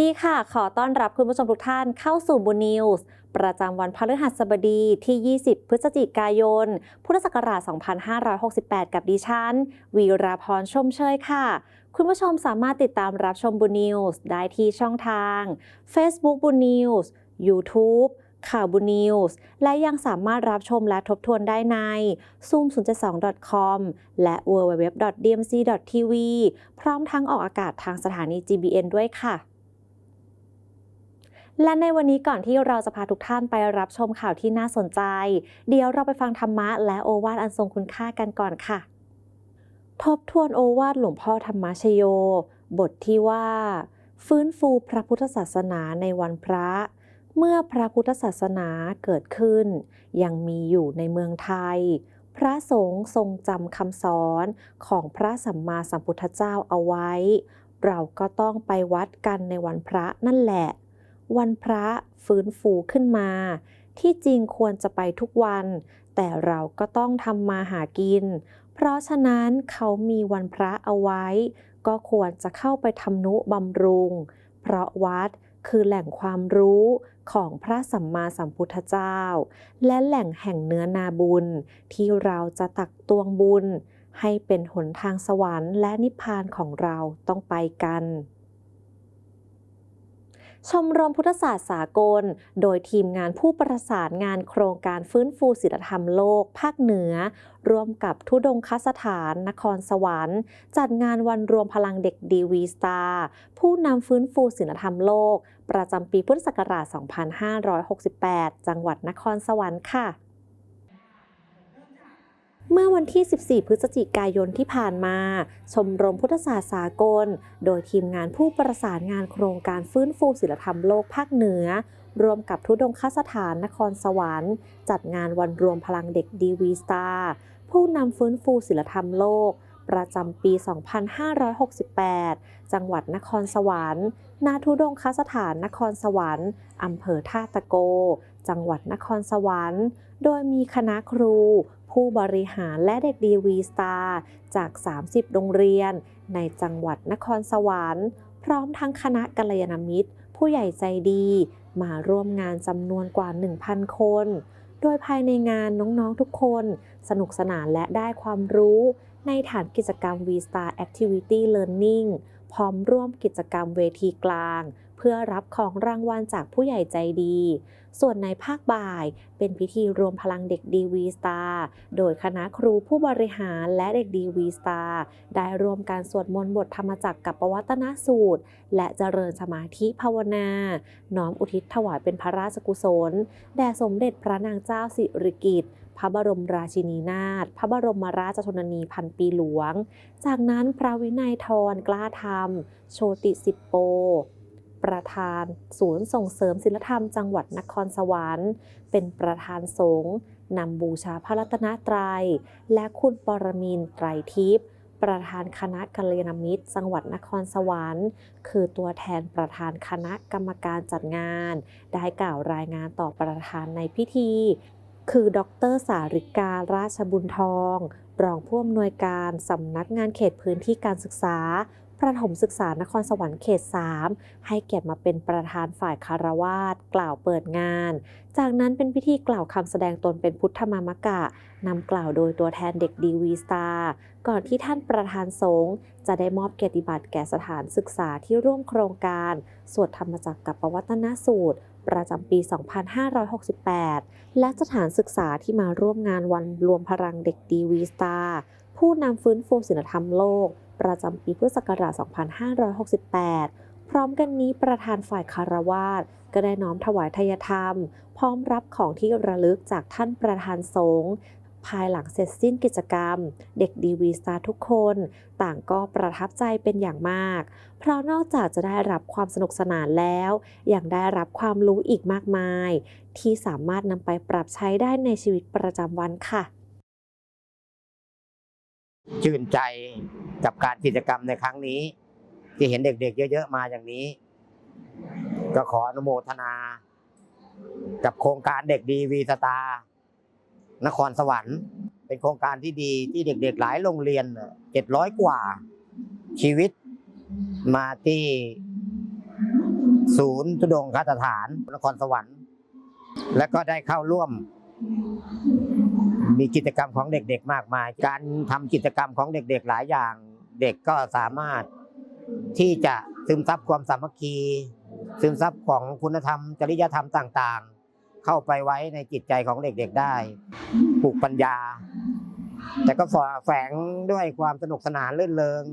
ดีค่ะ ขอต้อนรับคุณผู้ชมทุกท่านเข้าสู่บุญนิวส์ประจำวันพฤหัสบดีที่ 20 พฤศจิกายน พุทธศักราช 2568 กับดิฉัน วีราพรชมเชยค่ะ คุณผู้ชมสามารถติดตามรับชมบุญนิวส์ได้ที่ช่องทาง Facebook บุญนิวส์ YouTube ข่าวบุญนิวส์ และยังสามารถรับชมและทบทวนได้ใน zoom 0 2 com และ www.dmc.tv พร้อมทั้งออกอากาศทางสถานี GBN ด้วยค่ะ และในวันนี้ก่อนที่เราจะพาทุกท่านไปรับชมข่าวที่น่าสนใจ เดี๋ยวเราไปฟังธรรมะและโอวาทอันทรงคุณค่ากันก่อนค่ะ ทบทวนโอวาทหลวงพ่อธรรมชโย บทที่ว่า ฟื้นฟูพระพุทธศาสนาในวันพระ เมื่อพระพุทธศาสนาเกิดขึ้น ยังมีอยู่ในเมืองไทย พระสงฆ์ทรงจำคำสอนของพระสัมมาสัมพุทธเจ้าเอาไว้ เราก็ต้องไปวัดกันในวันพระนั่นแหละ วันพระฟื้นฟูขึ้นมา ที่จริงควรจะไปทุกวัน แต่เราก็ต้องทำมาหากิน เพราะฉะนั้นเขามีวันพระเอาไว้ ก็ควรจะเข้าไปทำนุบำรุง เพราะวัดคือแหล่งความรู้ของพระสัมมาสัมพุทธเจ้า และแหล่งแห่งเนื้อนาบุญ ที่เราจะตักตวงบุญ ให้เป็นหนทางสวรรค์และนิพพานของเราต้องไปกัน ชมรมพุทธศาสตร์สากล โดยทีมงานผู้ประสานงานโครงการฟื้นฟูศิลธรรมโลก ภาคเหนือ ร่วมกับทุดงคสถาน นครสวรรค์ จัดงานวันรวมพลังเด็กดีวีสตาร์ผู้นำฟื้นฟูศิลธรรมโลก ประจำปีพุทธศักราช 2568 จังหวัดนครสวรรค์ค่ะ เมื่อวันที่ 14 พฤศจิกายนที่ผ่านมา ชมรมพุทธศาสตร์สากล โดยทีมงานผู้ประสานงานโครงการฟื้นฟูศิลธรรมโลกภาคเหนือ รวมกับทุดงคสถานนครสวรรค์ จัดงานวันรวมพลังเด็กดีวีสตาร์ผู้นำฟื้นฟูศิลธรรมโลก ประจำปี 2568 จังหวัดนครสวรรค์ นาทุดงคสถานนครสวรรค์อำเภอท่าตะโก จังหวัดนครสวรรค์ โดยมีคณะครู ผู้บริหารและเด็กดีวีสตาร์จาก 30 โรงเรียน ในจังหวัดนครสวรรค์ พร้อมทั้งคณะกัลยาณมิตร ผู้ใหญ่ใจดี มาร่วมงานจำนวนกว่า 1,000 คน โดยภายในงานน้องๆทุกคน สนุกสนานและได้ความรู้ในฐานกิจกรรม V-Star Activity Learning พร้อมร่วมกิจกรรมเวทีกลาง เพื่อรับของรางวัลจากผู้ใหญ่ใจดี ส่วนในภาคบ่าย เป็นพิธีรวมพลังเด็กดีวีสตาร์โดยคณะครูผู้บริหารและเด็กดีวีสตาร์ได้รวมการสวดมนต์บทธรรมจักรกับปวัตนสูตร และเจริญสมาธิภาวนา น้อมอุทิศถวายเป็นพระราชกุศล แด่สมเด็จพระนางเจ้าสิริกิติ์พระบรมราชินีนาถ พระบรมราชชนนีพันปีหลวง จากนั้นพระวินัยทรกล้าธรรม โชติสิปโป ประธาน ศูนย์ส่งเสริมศิลธรรมจังหวัดนครสวรรค์ เป็นประธานสงฆ์นำบูชาพระรัตนตรัย และคุณปรมินไตรทิพย์ประธานคณะกัลยาณมิตร จังหวัดนครสวรรค์ คือตัวแทนประธานคณะกรรมการจัดงาน ได้กล่าวรายงานต่อประธานในพิธี คือ ดรสาริการาชบุญทอง รองผู้อำนวยการสำนักงานเขตพื้นที่การศึกษา ประถมศึกษานครสวรรค์เขต 3 ให้เกียรติมาเป็นประธานฝ่ายคารวาสกล่าวเปิดงาน จากนั้นเป็นพิธีกล่าวคำแสดงตนเป็นพุทธมามกะนำกล่าวโดยตัวแทนเด็กดีวีสตาร์ก่อนที่ท่านประธานสงฆ์จะได้มอบเกียรติบัตรแก่สถานศึกษาที่ร่วมโครงการ สวดธรรมจักรกับปวัตนสูตรประจำปี 2568 และสถานศึกษาที่มาร่วมงานวันรวมพลังเด็กดีวีสตาร์ผู้นำฟื้นฟูศิลธรรมโลก ประจำปีพุทธศักราช 2568 พร้อมกันนี้ประธานฝ่ายคารวาสก็ได้น้อมถวายทยธรรม พร้อมรับของที่ระลึกจากท่านประธานสงฆ์ภายหลังเสร็จสิ้นกิจกรรม เด็กดีวีสตาร์ทุกคน ต่างก็ประทับใจเป็นอย่างมาก เพราะนอกจากจะได้รับความสนุกสนานแล้ว ยังได้รับความรู้อีกมากมาย ที่สามารถนำไปปรับใช้ได้ในชีวิตประจำวันค่ะ ชื่นใจกับการกิจกรรมในครั้งนี้ ที่เห็นเด็กๆ เยอะ ๆ มาอย่างนี้ ก็ขออนุโมทนา กับโครงการเด็กดีวีสตานครสวรรค์ เป็นโครงการที่ดีที่เด็ก ๆ หลายโรงเรียนเจ็ดร้อยกว่า ชีวิตมาที่ศูนย์ทุดงคสถานนครสวรรค์ และก็ได้เข้าร่วม มีกิจกรรมของเด็กๆ มากมาย การทำกิจกรรมของเด็กๆหลายอย่าง เด็กก็สามารถที่จะซึมซับความสามัคคี ซึมซับของคุณธรรม จริยธรรมต่างๆ เข้าไปไว้ในจิตใจของเด็กๆได้ปลูกปัญญา แต่ก็แฝงด้วยความสนุกสนานลื่นเริง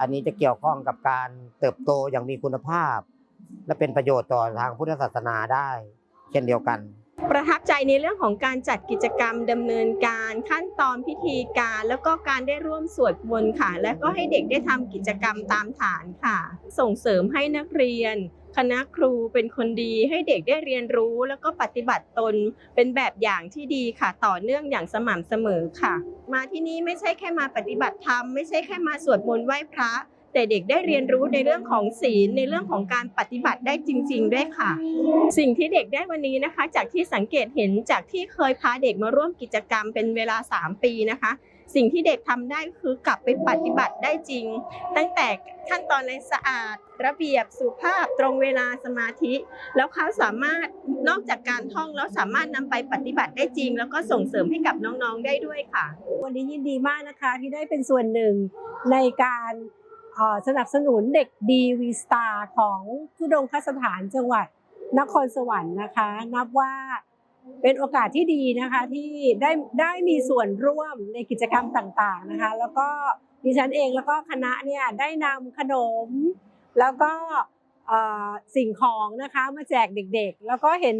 อันนี้จะเกี่ยวข้องกับการเติบโตอย่างมีคุณภาพ และเป็นประโยชน์ต่อทางพุทธศาสนาได้ เช่นเดียวกัน ประทับใจในเรื่องของการจัดกิจกรรมดำเนินการขั้นตอนพิธีการ แล้วก็การได้ร่วมสวดมนต์ค่ะ และก็ให้เด็กได้ทำกิจกรรมตามฐานค่ะ ส่งเสริมให้นักเรียน คณะครูเป็นคนดีให้เด็กได้เรียนรู้ แล้วก็ปฏิบัติตนเป็นแบบอย่างที่ดีค่ะ ต่อเนื่องอย่างสม่ำเสมอค่ะ มาที่นี่ไม่ใช่แค่มาปฏิบัติธรรมไม่ใช่แค่มาสวดมนต์ไหว้พระ แต่เด็กได้เรียนรู้ในเรื่องของศีลในเรื่องของการปฏิบัติได้จริง ๆ ด้วยค่ะ สิ่งที่เด็กได้วันนี้นะคะ จากที่สังเกตเห็นจากที่เคยพาเด็กมาร่วมกิจกรรมเป็นเวลา 3 ปีนะคะ สิ่งที่เด็กทำได้คือกลับไปปฏิบัติได้จริง ตั้งแต่ขั้นตอนในสะอาด ระเบียบสุภาพตรงเวลาสมาธิ แล้วเขาสามารถนอกจากการท่องแล้วสามารถนำไปปฏิบัติได้จริง แล้วก็ส่งเสริมให้กับน้องๆได้ด้วยค่ะ วันนี้ยินดีมากนะคะที่ได้เป็นส่วนหนึ่งในการ สนับสนุนเด็กดีวีสตาร์ของทุดงคสถานจังหวัดนครสวรรค์นะคะ นับว่าเป็นโอกาสที่ดีนะคะที่ได้ได้มีส่วนร่วมในกิจกรรมต่างๆนะคะ แล้วก็ดิฉันเองแล้วก็คณะเนี่ยได้นำขนม แล้วก็สิ่งของนะคะมาแจกเด็กๆ แล้วก็เห็น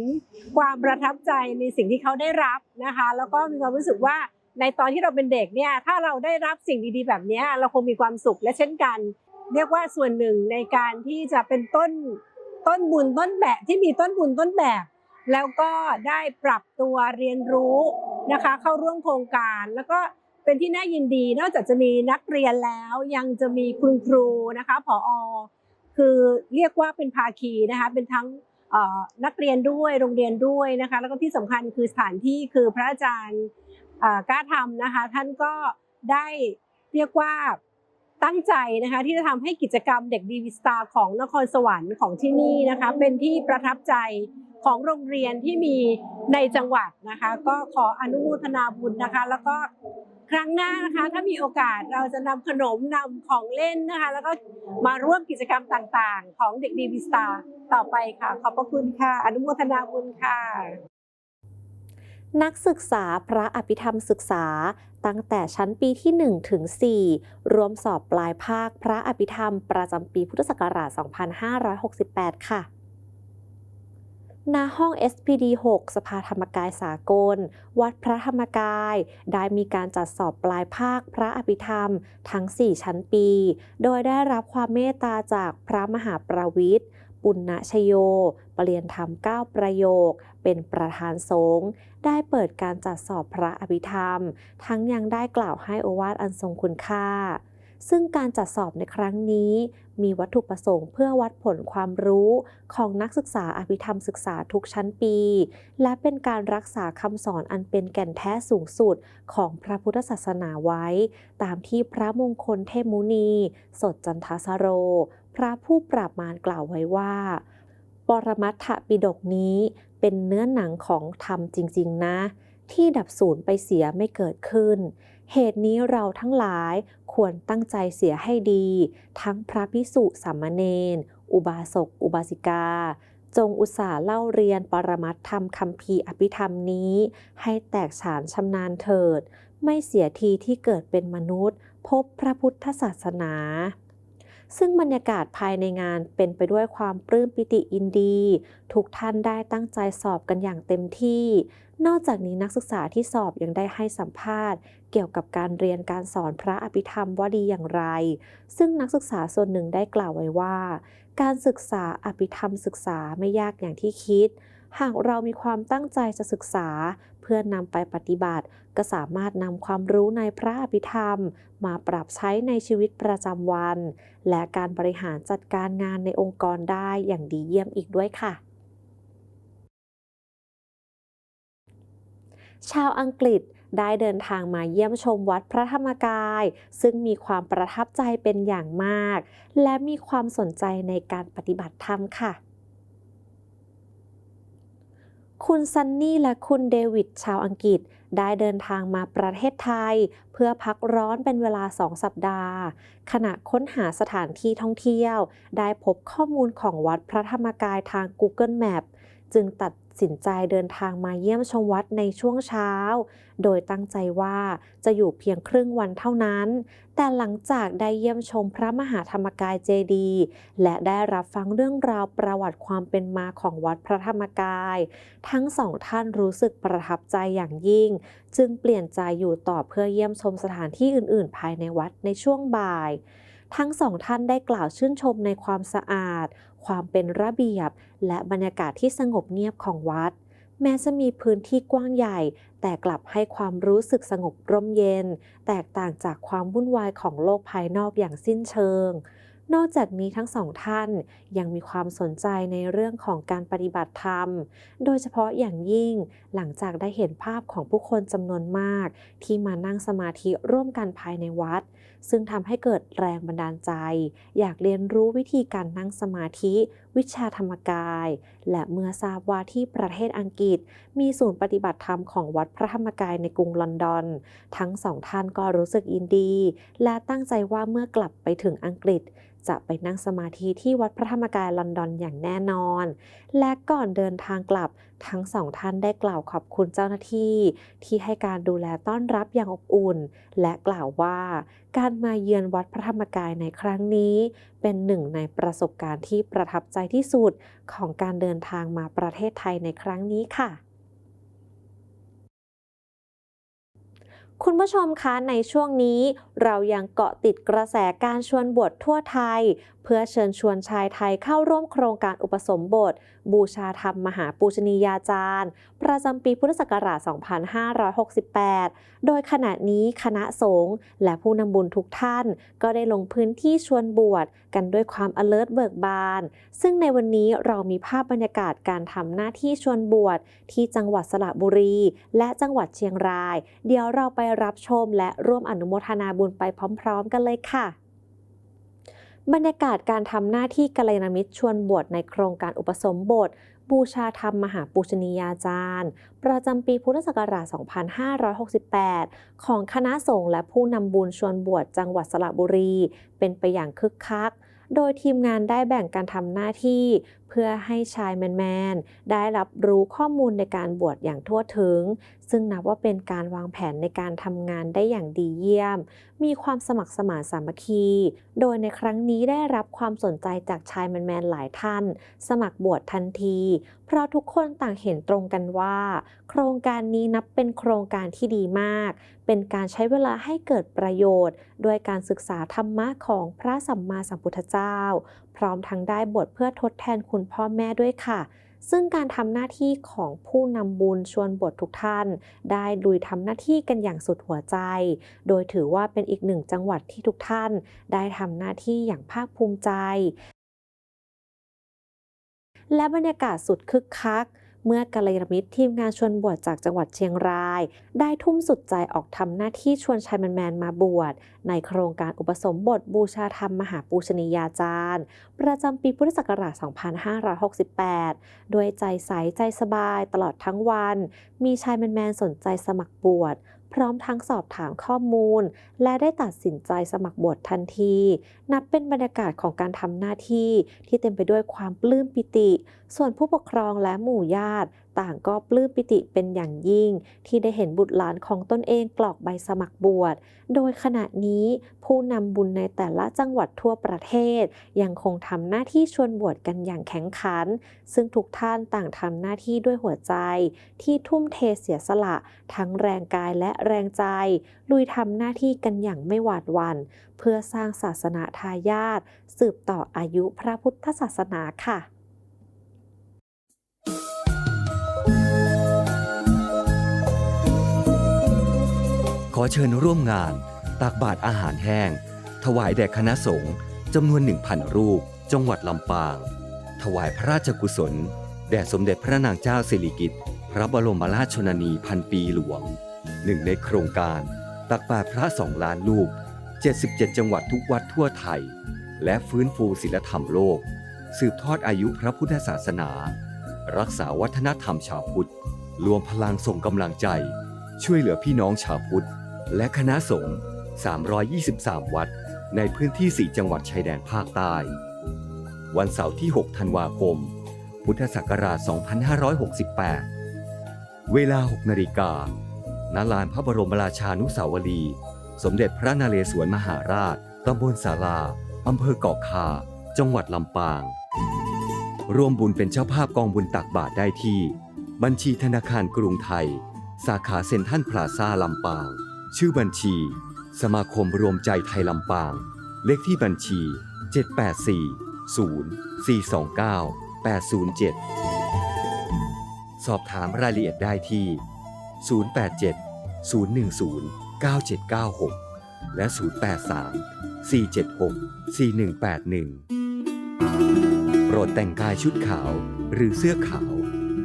ความประทับใจในสิ่งที่เขาได้รับนะคะ แล้วก็มีความรู้สึกว่า ในตอนที่เราเป็นเด็กเนี่ยถ้าเราได้รับสิ่งดีๆ แบบนี้เราคงมีความสุขและเช่นกัน เรียกว่าส่วนหนึ่งในการที่จะเป็นต้นต้นบุญต้นแบบที่มีต้นบุญต้นแบบ แล้วก็ได้ปรับตัวเรียนรู้นะคะ เข้าร่วมโครงการแล้วก็เป็นที่น่ายินดีนอกจากจะมีนักเรียนแล้วยังจะมีคุณครูนะคะผอคือเรียกว่าเป็นภาคีนะคะเป็นทั้งนักเรียนด้วยโรงเรียนด้วยนะคะ แล้วก็ที่สำคัญคือสถานที่คือพระอาจารย์ กล้าทำนะคะ ท่านก็ได้เรียกว่าตั้งใจนะคะที่จะทำให้กิจกรรมเด็กดีวิสตาของนครสวรรค์ของที่นี่นะคะ เป็นที่ประทับใจของโรงเรียนที่มีในจังหวัดนะคะ ก็ขออนุโมทนาบุญนะคะ แล้วก็ครั้งหน้านะคะถ้ามีโอกาสเราจะนำขนมนำของเล่นนะคะ แล้วก็มาร่วมกิจกรรมต่างๆ ของเด็กดีวิสตาต่อไปค่ะ ขอบพระคุณค่ะ อนุโมทนาบุญค่ะ นักศึกษาพระอภิธรรมศึกษา ตั้งแต่ชั้นปีที่ 1 ถึง 4 รวมสอบปลายภาคพระอภิธรรมประจำปีพุทธศักราช 2568 ค่ะณห้อง SPD 6 สภาธรรมกายสากล วัดพระธรรมกาย ได้มีการจัดสอบปลายภาคพระอภิธรรม ทั้ง 4 ชั้นปี โดยได้รับความเมตตาจากพระมหาประวิทย์ ปุณณชโย ปรริยนธรรม 9 ประโยค เป็นประธานสงฆ์ได้เปิดการจัดสอบพระอภิธรรม ทั้งยังได้กล่าวให้โอวาทอันทรงคุณค่า ซึ่งการจัดสอบในครั้งนี้ มีวัตถุประสงค์เพื่อวัดผลความรู้ของนักศึกษาอภิธรรมศึกษาทุกชั้นปี และเป็นการรักษาคำสอนอันเป็นแก่นแท้สูงสุดของพระพุทธศาสนาไว้ ตามที่พระมงคลเทมุนี สดจันทสโร พระผู้ปราบมารกล่าวไว้ว่า ปรมัตถปิฎกนี้เป็นเนื้อหนังของธรรมจริง ๆ นะ ที่ดับสูญไปเสียไม่เกิดขึ้น เหตุนี้เราทั้งหลายควรตั้งใจเสียให้ดี ทั้งพระพิสุสามเณรอุบาสก อุบาสิกา จงอุตส่าห์เล่าเรียนปรมัตธรรมคำพีอภิธรรมนี้ ให้แตกฉานชำนาญเถิด ไม่เสียทีที่เกิดเป็นมนุษย์ พบพระพุทธศาสนา ซึ่งบรรยากาศภายในงานเป็นไปด้วยความปลื้มปิติยินดี ทุกท่านได้ตั้งใจสอบกันอย่างเต็มที่ นอกจากนี้นักศึกษาที่สอบยังได้ให้สัมภาษณ์ เกี่ยวกับการเรียนการสอนพระอภิธรรมว่าดีอย่างไร ซึ่งนักศึกษาส่วนหนึ่งได้กล่าวไว้ว่า การศึกษาอภิธรรมศึกษาไม่ยากอย่างที่คิด หากเรามีความตั้งใจจะศึกษา เพื่อนำไปปฏิบัติ ก็สามารถนำความรู้ในพระอภิธรรม มาปรับใช้ในชีวิตประจำวัน และการบริหารจัดการงานในองค์กรได้อย่างดีเยี่ยมอีกด้วยค่ะชาวอังกฤษ ได้เดินทางมาเยี่ยมชมวัดพระธรรมกาย ซึ่งมีความประทับใจเป็นอย่างมาก และมีความสนใจในการปฏิบัติธรรมค่ะคุณซันนี่และคุณเดวิดชาวอังกฤษ ได้เดินทางมาประเทศไทย เพื่อพักร้อนเป็นเวลาสองสัปดาห์ ขณะค้นหาสถานที่ท่องเที่ยว ได้พบข้อมูลของวัดพระธรรมกายทาง Google Map จึงตัด สินใจเดินทางมาเยี่ยมชมวัดในช่วงเช้า โดยตั้งใจว่าจะอยู่เพียงครึ่งวันเท่านั้น แต่หลังจากได้เยี่ยมชมพระมหาธรรมกายเจดีและได้รับฟังเรื่องราวประวัติความเป็นมาของวัดพระธรรมกาย ทั้งสองท่านรู้สึกประทับใจอย่างยิ่ง จึงเปลี่ยนใจอยู่ต่อเพื่อเยี่ยมชมสถานที่อื่น ๆ ภายในวัดในช่วงบ่าย ทั้งสองท่านได้กล่าวชื่นชมในความสะอาด ความเป็นระเบียบ และบรรยากาศที่สงบเงียบของวัด แม้จะมีพื้นที่กว้างใหญ่ แต่กลับให้ความรู้สึกสงบร่มเย็น แตกต่างจากความวุ่นวายของโลกภายนอกอย่างสิ้นเชิง นอกจากนี้ทั้งสองท่านยังมีความสนใจในเรื่องของการปฏิบัติธรรม โดยเฉพาะอย่างยิ่งหลังจากได้เห็นภาพของผู้คนจำนวนมาก ที่มานั่งสมาธิร่วมกันภายในวัด ซึ่งทำให้เกิดแรงบันดาลใจ อยากเรียนรู้วิธีการนั่งสมาธิ วิชาธรรมกาย และเมื่อทราบว่าที่ประเทศอังกฤษ มีศูนย์ปฏิบัติธรรมของวัดพระธรรมกายในกรุงลอนดอน ทั้งสองท่านก็รู้สึกยินดี และตั้งใจว่าเมื่อกลับไปถึงอังกฤษ จะไปนั่งสมาธิที่วัดพระธรรมกายลอนดอนอย่างแน่นอน และก่อนเดินทางกลับทั้งสองท่านได้กล่าวขอบคุณเจ้าหน้าที่ ที่ให้การดูแลต้อนรับอย่างอบอุ่น และกล่าวว่า การมาเยือนวัดพระธรรมกายในครั้งนี้ เป็นหนึ่งในประสบการณ์ที่ประทับใจที่สุดของการเดินทางมาประเทศไทยในครั้งนี้ค่ะ คุณผู้ชมคะในช่วงนี้เรายังเกาะติดกระแสการชวนบวชทั่วไทย เพื่อเชิญชวนชายไทยเข้าร่วมโครงการอุปสมบท บูชาธรรมมหาปูชนียาจารย์ ประจำปีพุทธศักราช 2568 โดยขณะนี้คณะสงฆ์และผู้นำบุญทุกท่าน ก็ได้ลงพื้นที่ชวนบวชกันด้วยความ alert เบิกบาน ซึ่งในวันนี้เรามีภาพบรรยากาศการทำหน้าที่ชวนบวชที่จังหวัดสระบุรี และจังหวัดเชียงราย เดี๋ยวเราไปรับชมและร่วมอนุโมทนาบุญไปพร้อม ๆ กันเลยค่ะ บรรยากาศการทำหน้าที่กัลยาณมิตรชวนบวชในโครงการอุปสมบท บูชาธรรมมหาปูชนียาจารย์ ประจำปีพุทธศักราช 2568 ของคณะสงฆ์และผู้นำบุญชวนบวชจังหวัดสระบุรี เป็นไปอย่างคึกคัก โดยทีมงานได้แบ่งการทำหน้าที่ เพื่อให้ชายแมนๆ ได้รับรู้ข้อมูลในการบวชอย่างทั่วถึง ซึ่งนับว่าเป็นการวางแผนในการทำงานได้อย่างดีเยี่ยม มีความสมัครสมานสามัคคี โดยในครั้งนี้ได้รับความสนใจจากชายแมนๆ หลายท่าน สมัครบวชทันที เพราะทุกคนต่างเห็นตรงกันว่า โครงการนี้นับเป็นโครงการที่ดีมาก เป็นการใช้เวลาให้เกิดประโยชน์ ด้วยการศึกษาธรรมะของพระสัมมาสัมพุทธเจ้า พร้อมทั้งได้บทเพื่อทดแทนคุณพ่อแม่ด้วยค่ะ ซึ่งการทำหน้าที่ของผู้นำบุญชวนบททุกท่าน ได้ลุยทำหน้าที่กันอย่างสุดหัวใจ โดยถือว่าเป็นอีกหนึ่งจังหวัดที่ทุกท่าน ได้ทำหน้าที่อย่างภาคภูมิใจ และบรรยากาศสุดคึกคัก เมื่อกัลยาณมิตรทีมงานชวนบวชจากจังหวัดเชียงราย ได้ทุ่มสุดใจออกทำหน้าที่ชวนชายแมนๆมาบวช ในโครงการอุปสมบทบูชาธรรมมหาปูชนียาจารย์ ประจำปีพุทธศักราช 2568ด้วยใจใสใจสบายตลอดทั้งวัน มีชายแมนๆสนใจสมัครบวช พร้อมทั้งสอบถามข้อมูล และได้ตัดสินใจสมัครบวชทันที นับเป็นบรรยากาศของการทำหน้าที่ที่เต็มไปด้วยความปลื้มปิติ ส่วนผู้ปกครองและหมู่ญาติ ต่างก็ปลื้มปิติเป็นอย่างยิ่ง ที่ได้เห็นบุตรหลานของตนเองกรอกใบสมัครบวช โดยขณะนี้ผู้นำบุญในแต่ละจังหวัดทั่วประเทศ ยังคงทำหน้าที่ชวนบวชกันอย่างแข็งขัน ซึ่งทุกท่านต่างทำหน้าที่ด้วยหัวใจ ที่ทุ่มเทเสียสละ ทั้งแรงกายและแรงใจ ลุยทำหน้าที่กันอย่างไม่หวาดหวัน่นเพื่อสร้างศาสนาทายาทสืบต่ออายุพระพุทธศาสนาค่ะ อเชิญร่วมงาน ตักบาตรอาหารแห้ง ถวายแด่คณะสงฆ์จำนวน1,000รูป จังหวัดลำปาง ถวายพระราชกุศล แด่สมเด็จพระนางเจ้าสิริกิติ์พระบรมราชชนนีพันปีหลวง หนึ่งในโครงการ ตักบาตรพระสองล้านลูก77 จังหวัดทุกวัดทั่วไทย และฟื้นฟูศิลธรรมโลก สืบทอดอายุพระพุทธศาสนา รักษาวัฒนธรรมชาวพุทธ รวมพลังส่งกำลังใจ ช่วยเหลือพี่น้องชาวพุทธ และคณะสงฆ์ 323 วัด ในพื้นที่ 4 จังหวัดชายแดนภาคใต้ วันเสาร์ที่ 6 ธันวาคม พุทธศักราช 2568 เวลา 6 นาฬิกาณลานพระบรมราชานุสาวรีย์สมเด็จพระนเรศวรมหาราช ตำบลศาลาอำเภอเกาะคา จังหวัดลำปาง ร่วมบุญเป็นเจ้าภาพกองบุญตักบาตรได้ที่ บัญชีธนาคารกรุงไทย สาขาเซ็นทรัลพลาซ่าลำปาง ชื่อบัญชี สมาคมรวมใจไทยลำปาง เลขที่บัญชี 784 0 429 807 สอบถามรายละเอียดได้ที่ 087 010 9796 และ 083 476 4181 โปรดแต่งกายชุดขาวหรือเสื้อขาว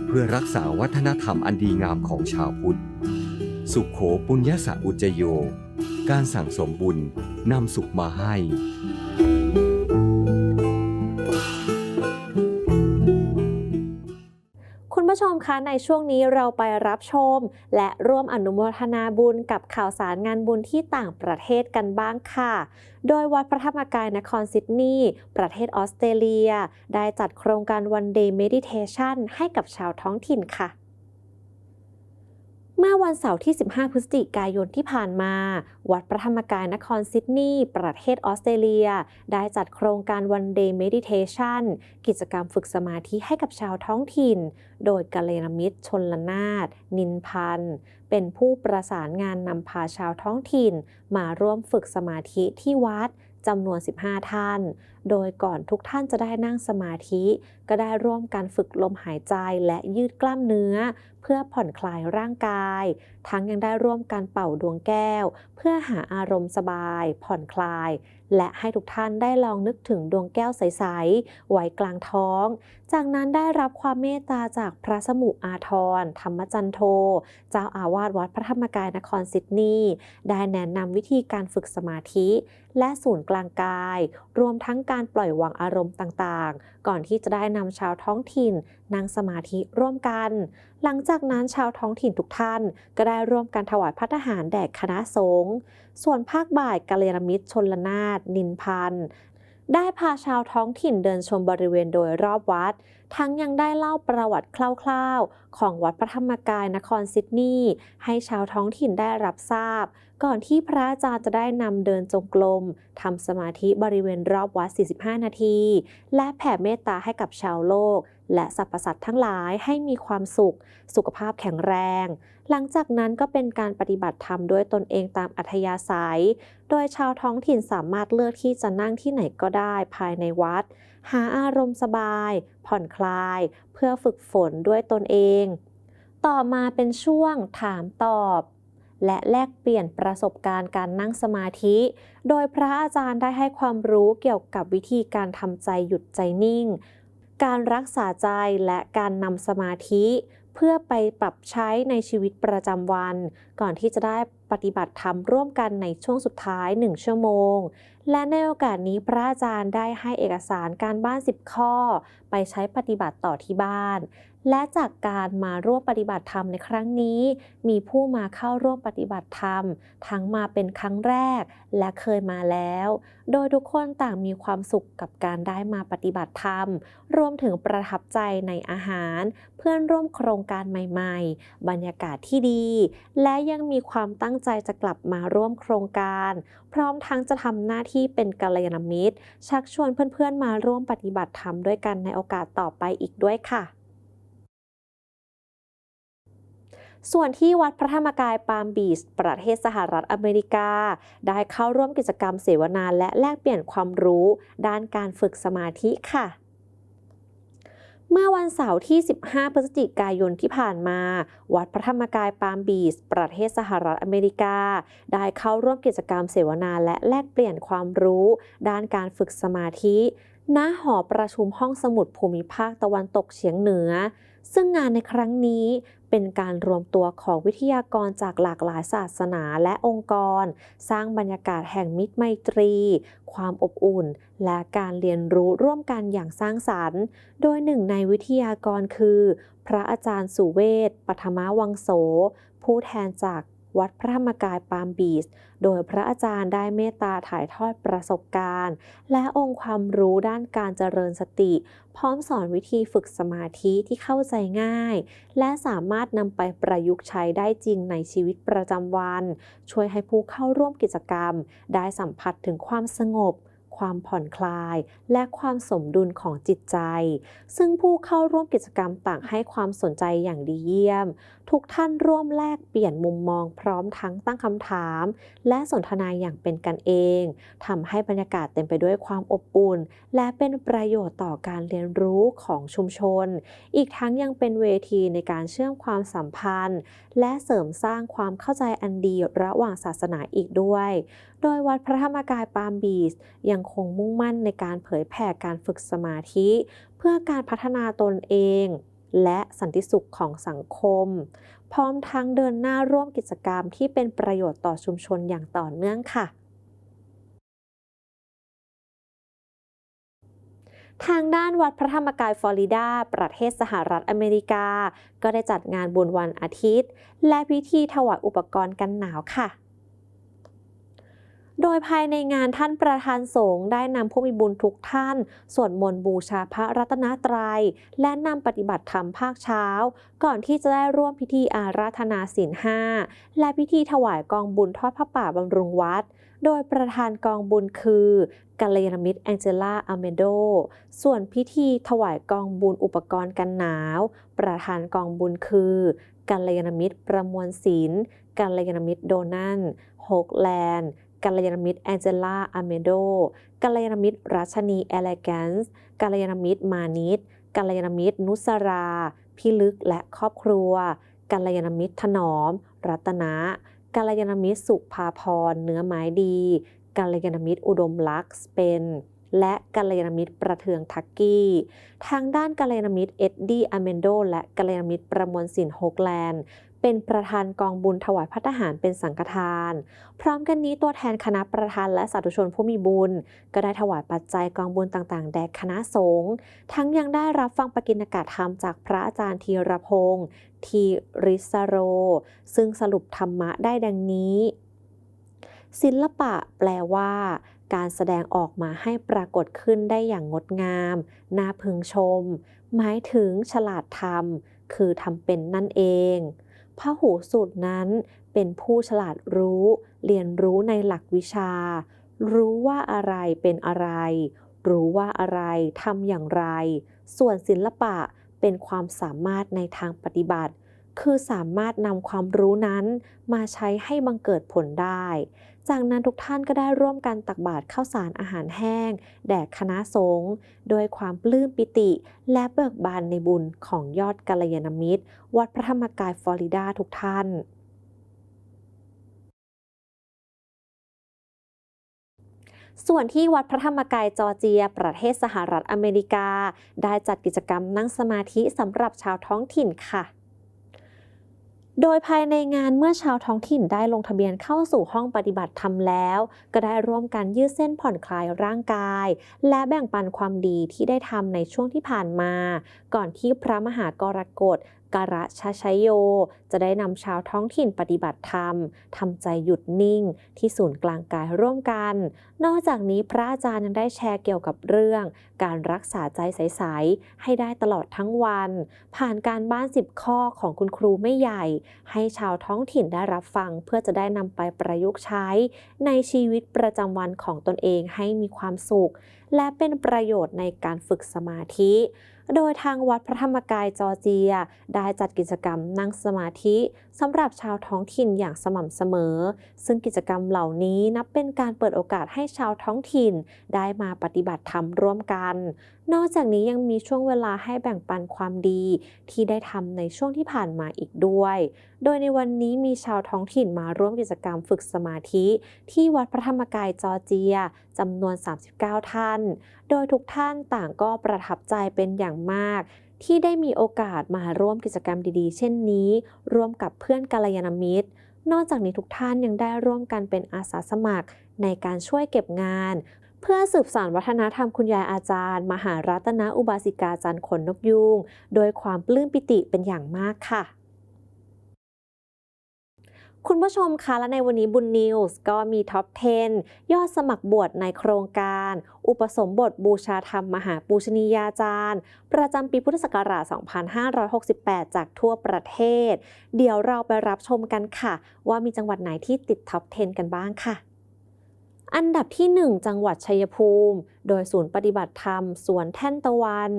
เพื่อรักษาวัฒนธรรมอันดีงามของชาวพุทธ สุขโขปุญญาสะอุจจโย การสั่งสมบุญนำสุขมาให้ คุณผู้ชมคะในช่วงนี้เราไปรับชม และร่วมอนุโมทนาบุญกับข่าวสารงานบุญที่ต่างประเทศกันบ้างค่ะ โดยวัดพระธรรมกายนครซิดนีย์ประเทศออสเตรเลีย ได้จัดโครงการ One Day Meditation ให้กับชาวท้องถิ่นค่ะ เมื่อวันเสาร์ที่ 15 พฤศจิกายนที่ผ่านมา วัดพระธรรมกายนครซิดนีย์ ประเทศออสเตรเลีย ได้จัดโครงการ One Day Meditation กิจกรรมฝึกสมาธิให้กับชาวท้องถิ่น โดยกัลยาณมิตรชนลนาถนินพันธ์ เป็นผู้ประสานงานนำพาชาวท้องถิ่น มาร่วมฝึกสมาธิที่วัด จำนวน 15 ท่าน โดยก่อนทุกท่านจะได้นั่งสมาธิ ก็ได้ร่วมกันฝึกลมหายใจและยืดกล้ามเนื้อ เพื่อผ่อนคลายร่างกาย ทั้งยังได้ร่วมกันเป่าดวงแก้ว เพื่อหาอารมณ์สบาย ผ่อนคลายและให้ทุกท่านได้ลองนึกถึงดวงแก้วใสๆไว้กลางท้อง จากนั้นได้รับความเมตตาจากพระสมุอาทรธรรมจันโท เจ้าอาวาสวัดพระธรรมกายนครซิดนีย์ได้แนะนำวิธีการฝึกสมาธิ และศูนย์กลางกาย รวมทั้งการปล่อยวางอารมณ์ต่างๆ ก่อนที่จะได้นำชาวท้องถิ่นนั่งสมาธิร่วมกัน หลังจากนั้นชาวท้องถิ่นทุกท่าน ก็ได้ร่วมกันถวายพัฒหารแด่คณะสงฆ์ส่วนภาคบ่ายกัลยามิตรชนลนาดนินพันธ์ได้พาชาวท้องถิ่นเดินชมบริเวณโดยรอบวัด ทั้งยังได้เล่าประวัติคร่าวๆ ของวัดพระธรรมกายนครซิดนีย์ให้ชาวท้องถิ่นได้รับทราบ ก่อนที่พระอาจารย์จะได้นำเดินจงกรมทำสมาธิบริเวณรอบวัด 45 นาที และแผ่เมตตาให้กับชาวโลก และสรรพสัตว์ทั้งหลายให้มีความสุข สุขภาพแข็งแรง หลังจากนั้นก็เป็นการปฏิบัติธรรมด้วยตนเองตามอัธยาศัย โดยชาวท้องถิ่นสามารถเลือกที่จะนั่งที่ไหนก็ได้ภายในวัด หาอารมณ์สบาย ผ่อนคลาย เพื่อฝึกฝนด้วยตนเอง ต่อมาเป็นช่วงถามตอบ และแลกเปลี่ยนประสบการณ์การนั่งสมาธิ โดยพระอาจารย์ได้ให้ความรู้เกี่ยวกับวิธีการทำใจหยุดใจนิ่ง การรักษาใจและการนำสมาธิ เพื่อไปปรับใช้ในชีวิตประจำวัน ก่อนที่จะได้ปฏิบัติธรรมร่วมกันในช่วงสุดท้าย 1 ชั่วโมง และในโอกาสนี้พระอาจารย์ได้ให้เอกสารการบ้าน 10 ข้อ ไปใช้ปฏิบัติต่อที่บ้าน และจากการมาร่วมปฏิบัติธรรมในครั้งนี้ มีผู้มาเข้าร่วมปฏิบัติธรรม ทั้งมาเป็นครั้งแรก และเคยมาแล้ว โดยทุกคนต่างมีความสุขกับการได้มาปฏิบัติธรรม รวมถึงประทับใจในอาหาร เพื่อนร่วมโครงการใหม่ๆ บรรยากาศที่ดี และยังมีความตั้งใจจะกลับมาร่วมโครงการ พร้อมทั้งจะทำหน้าที่เป็นกัลยาณมิตร ชักชวนเพื่อนๆมาร่วมปฏิบัติธรรมด้วยกันในโอกาสต่อไปอีกด้วยค่ะ ส่วนที่วัดพระธรรมกายปาล์มบีชประเทศสหรัฐอเมริกา ได้เข้าร่วมกิจกรรมเสวนาและแลกเปลี่ยนความรู้ ด้านการฝึกสมาธิค่ะเมื่อวันเสาร์ที่ 15 พฤศจิกายนที่ผ่านมา วัดพระธรรมกายปาล์มบีชประเทศสหรัฐอเมริกา ได้เข้าร่วมกิจกรรมเสวนาและแลกเปลี่ยนความรู้ ด้านการฝึกสมาธิ ณ หอประชุมห้องสมุดภูมิภาคตะวันตกเฉียงเหนือ ซึ่งงานในครั้งนี้ เป็นการรวมตัวของวิทยากรจากหลากหลายศาสนาและองค์กร สร้างบรรยากาศแห่งมิตรไมตรี ความอบอุ่น และการเรียนรู้ร่วมกันอย่างสร้างสรรค์ โดยหนึ่งในวิทยากรคือ พระอาจารย์สุเวศปฐมวังโส ผู้แทนจาก วัดพระธรรมกายปามบีส โดยพระอาจารย์ได้เมตตาถ่ายทอดประสบการณ์ และองค์ความรู้ด้านการเจริญสติ พร้อมสอนวิธีฝึกสมาธิที่เข้าใจง่าย และสามารถนำไปประยุกต์ใช้ได้จริงในชีวิตประจำวัน ช่วยให้ผู้เข้าร่วมกิจกรรม ได้สัมผัสถึงความสงบ ความผ่อนคลาย และความสมดุลของจิตใจ ซึ่งผู้เข้าร่วมกิจกรรมต่างให้ความสนใจอย่างดีเยี่ยม ทุกท่านร่วมแลกเปลี่ยนมุมมองพร้อมทั้งตั้งคำถาม และสนทนาอย่างเป็นกันเองทำให้บรรยากาศเต็มไปด้วยความอบอุ่น และเป็นประโยชน์ต่อการเรียนรู้ของชุมชน อีกทั้งยังเป็นเวทีในการเชื่อมความสัมพันธ์ และเสริมสร้างความเข้าใจอันดีระหว่างศาสนาอีกด้วยโดยวัดพระธรรมกายปามบีสยังคงมุ่งมั่นในการเผยแผ่การฝึกสมาธิ เพื่อการพัฒนาตนเอง และสันติสุขของสังคม พร้อมทั้งเดินหน้าร่วมกิจกรรมที่เป็นประโยชน์ต่อชุมชนอย่างต่อเนื่องค่ะทางด้านวัดพระธรรมกายฟลอริดา ประเทศสหรัฐอเมริกา ก็ได้จัดงานบุญวันอาทิตย์ และพิธีถวายอุปกรณ์กันหนาวค่ะ โดยภายในงานท่านประธานสงฆ์ได้นำผู้มีบุญทุกท่านสวดมนต์บูชาพระรัตนตรัย และนำปฏิบัติธรรมภาคเช้า ก่อนที่จะได้ร่วมพิธีอาราธนาศีลห้าและพิธีถวายกองบุญทอดพระป่าบำรุงวัด โดยประธานกองบุญคือกัลยาณมิตรแองเจล่าอเมโด ส่วนพิธีถวายกองบุญอุปกรณ์กันหนาว ประธานกองบุญคือกัลยาณมิตรประมวลศิลป์กัลยาณมิตรโดนันโฮกแลนด์ กัลยาณมิตรแองเจล่าอเมโดกัลยาณมิตรรัชนีเอเลแกนส์กัลยาณมิตรมานิตกัลยาณมิตรนุสรา พิลึกและครอบครัว กัลยาณมิตรถนอม รัตนะกัลยาณมิตรสุภาพรเนื้อไม้ดีกัลยาณมิตรอุดมลักษ์เป็นและกัลยาณมิตรประเทืองทักกี้ ทางด้านกัลยาณมิตรเอ็ดดี้อเมนโด และกัลยาณมิตรประมวลสินโฮกแลนด์ เป็นประธานกองบุญถวายพัฒหารเป็นสังฆทาน พร้อมกันนี้ตัวแทนคณะประธานและสาธุชนผู้มีบุญ ก็ได้ถวายปัจจัยกองบุญต่างๆ แด่คณะสงฆ์ทั้งยังได้รับฟังปกิณกาธรรมจากพระอาจารย์ธีรพงศ์ทีริสโร ซึ่งสรุปธรรมะได้ดังนี้ ศิลปะแปลว่าการแสดงออกมาให้ปรากฏขึ้นได้อย่างงดงาม น่าพึงชม หมายถึงฉลาดทำคือทำเป็นนั่นเอง พระหูสูตรนั้นเป็นผู้ฉลาดรู้ เรียนรู้ในหลักวิชา รู้ว่าอะไรเป็นอะไร รู้ว่าอะไรทำอย่างไร ส่วนศิลปะเป็นความสามารถในทางปฏิบัติ คือสามารถนำความรู้นั้นมาใช้ให้บังเกิดผลได้ จากนั้นทุกท่านก็ได้ร่วมกันตักบาตรข้าวสารอาหารแห้ง แด่คณะสงฆ์โดยความปลื้มปิติ และเบิกบานในบุญของยอดกัลยาณมิตร วัดพระธรรมกายฟลอริดาทุกท่านส่วนที่วัดพระธรรมกายจอร์เจีย ประเทศสหรัฐอเมริกา ได้จัดกิจกรรมนั่งสมาธิสำหรับชาวท้องถิ่นค่ะ โดยภายในงานเมื่อชาวท้องถิ่นได้ลงทะเบียนเข้าสู่ห้องปฏิบัติธรรมแล้ว ก็ได้ร่วมกันยืดเส้นผ่อนคลายร่างกาย และแบ่งปันความดีที่ได้ทำในช่วงที่ผ่านมา ก่อนที่พระมหากรกฎ การะชาชัยโย จะได้นำชาวท้องถิ่นปฏิบัติธรรมทำใจหยุดนิ่ง ที่ศูนย์กลางกายร่วมกัน นอกจากนี้พระอาจารย์ยังได้แชร์เกี่ยวกับเรื่อง การรักษาใจใสๆให้ได้ตลอดทั้งวัน ผ่านการบ้าน 10 ข้อของคุณครูไม่ใหญ่ ให้ชาวท้องถิ่นได้รับฟัง เพื่อจะได้นำไปประยุกต์ใช้ ในชีวิตประจำวันของตนเองให้มีความสุข และเป็นประโยชน์ในการฝึกสมาธิ โดยทางวัดพระธรรมกายจอร์เจีย ได้จัดกิจกรรมนั่งสมาธิสำหรับชาวท้องถิ่นอย่างสม่ำเสมอ ซึ่งกิจกรรมเหล่านี้นับเป็นการเปิดโอกาสให้ชาวท้องถิ่น ได้มาปฏิบัติธรรมร่วมกัน นอกจากนี้ยังมีช่วงเวลาให้แบ่งปันความดี ที่ได้ทำในช่วงที่ผ่านมาอีกด้วย โดยในวันนี้มีชาวท้องถิ่นมาร่วมกิจกรรมฝึกสมาธิ ที่วัดพระธรรมกายจอร์เจียจำนวน 39 ท่าน โดยทุกท่านต่างก็ประทับใจเป็นอย่างมากที่ได้มีโอกาสมาร่วมกิจกรรมดีๆ เช่นนี้ ร่วมกับเพื่อนกัลยาณมิตร นอกจากนี้ทุกท่านยังได้ร่วมกันเป็นอาสาสมัคร ในการช่วยเก็บงาน เพื่อสืบสานวัฒนธรรมคุณยายอาจารย์ มหารัตนอุบาสิกาจันทร์ขนนกยูงโดยความปลื้มปิติเป็นอย่างมากค่ะคุณผู้ชมคะและในวันนี้บุญนิวส์ก็มีท็อป 10 ยอดสมัครบวชในโครงการ อุปสมบทบูชาธรรมมหาปูชนียาจารย์ ประจำปีพุทธศักราช 2568 จากทั่วประเทศ เดี๋ยวเราไปรับชมกันค่ะ ว่ามีจังหวัดไหนที่ติดท็อป 10 กันบ้างค่ะ อันดับที่ 1 จังหวัดชัยภูมิ โดยศูนย์ปฏิบัติธรรมสวนแท่นตะวัน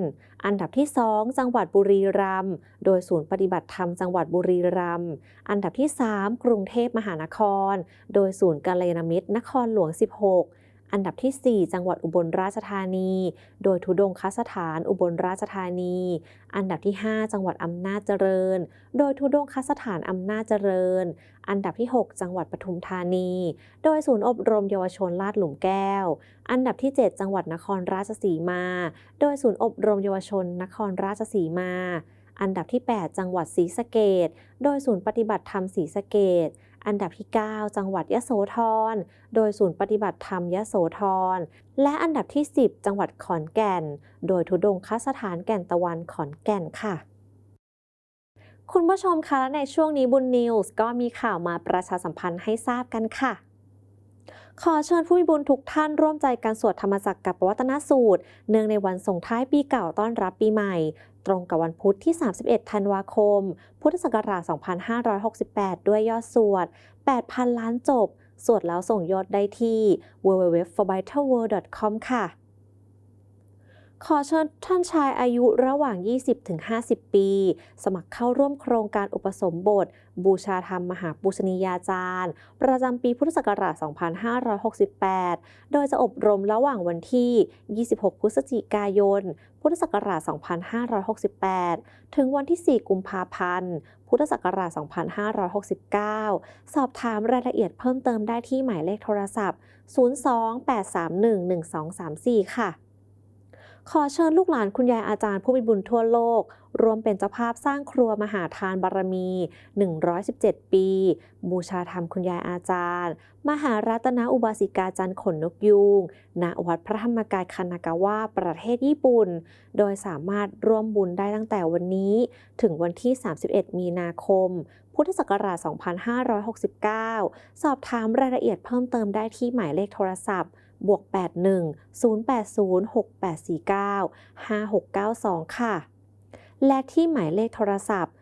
อันดับที่ 2 จังหวัดบุรีรัมย์ โดยศูนย์ปฏิบัติธรรมจังหวัดบุรีรัมย์ อันดับที่ 3 กรุงเทพมหานคร โดยศูนย์กัลยาณมิตรนครหลวง 16 อันดับที่ 4 จังหวัดอุบลราชธานี โดยทุดงคสถานอุบลราชธานี อันดับที่ 5 จังหวัดอำนาจเจริญ โดยทุดงคสถานอำนาจเจริญ อันดับที่ 6 จังหวัดปทุมธานี โดยศูนย์อบรมเยาวชนลาดหลุมแก้ว อันดับที่ 7 จังหวัดนครราชสีมา โดยศูนย์อบรมเยาวชนนครราชสีมา อันดับที่ 8 จังหวัดศรีสะเกดโดยศูนย์ปฏิบัติธรรมศรีสะเกด อันดับที่ 9 จังหวัดยะโสธร โดยศูนย์ปฏิบัติธรรมยะโสธร และอันดับที่ 10 จังหวัดขอนแก่น โดยทุดงคสถานแก่นตะวันขอนแก่นค่ะคุณผู้ชมคะและในช่วงนี้บุญนิวส์ก็มีข่าวมาประชาสัมพันธ์ให้ทราบกันค่ะ ขอเชิญผู้มีบุญทุกท่านร่วมใจการสวดธรรมจักรกับปวัตนสูตร เนื่องในวันส่งท้ายปีเก่าต้อนรับปีใหม่ ตรงกับวันพุธที่ 31 ธันวาคม พุทธศักราช 2568 ด้วยยอดสวด 8,000 ล้านจบ สวดแล้วส่งยอดได้ที่ www.forbitalworld.com ค่ะ ขอเชิญท่านชายอายุระหว่าง 20-50 ปี สมัครเข้าร่วมโครงการอุปสมบท บูชาธรรมมหาปูชนียาจารย์ ประจำปีพุทธศักราช 2568 โดยจะอบรมระหว่างวันที่ 26 พฤศจิกายน พุทธศักราช 2568 ถึงวันที่ 4 กุมภาพันธ์ พุทธศักราช 2569 สอบถามรายละเอียดเพิ่มเติมได้ที่หมายเลขโทรศัพท์ 028311234 ค่ะ ขอเชิญลูกหลานคุณยายอาจารย์ผู้มีบุญทั่วโลก รวมเป็นเจ้าภาพสร้างครัวมหาทานบารมี 117 ปี บูชาธรรมคุณยายอาจารย์ มหารัตนอุบาสิกาจันทร์ขนนกยูงณวัดพระธรรมกายคานากาวะประเทศญี่ปุ่น โดยสามารถร่วมบุญได้ตั้งแต่วันนี้ ถึงวันที่ 31 มีนาคม พุทธศักราช 2569 สอบถามรายละเอียดเพิ่มเติมได้ที่หมายเลขโทรศัพท์ บวก 81 080 6849 5692 ค่ะ และที่หมายเลขโทรศัพท์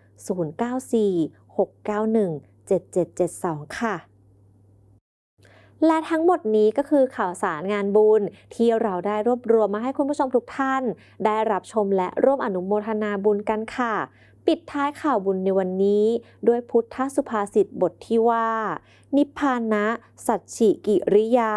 094 691 7772 ค่ะและทั้งหมดนี้ก็คือข่าวสารงานบุญ ที่เราได้รวบรวมมาให้คุณผู้ชมทุกท่าน ได้รับชมและร่วมอนุโมทนาบุญกันค่ะ ปิดท้ายข่าวบุญในวันนี้ ด้วยพุทธสุภาษิตบทที่ว่า นิพพานะ สัจฉิกิริยา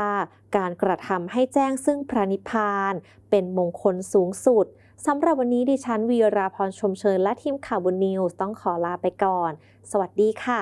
การกระทำให้แจ้งซึ่งพระนิพพาน เป็นมงคลสูงสุดสำหรับวันนี้ดิฉันวีราพรชมเชิญและทีมข่าวบุญนิวต้องขอลาไปก่อน สวัสดีค่ะ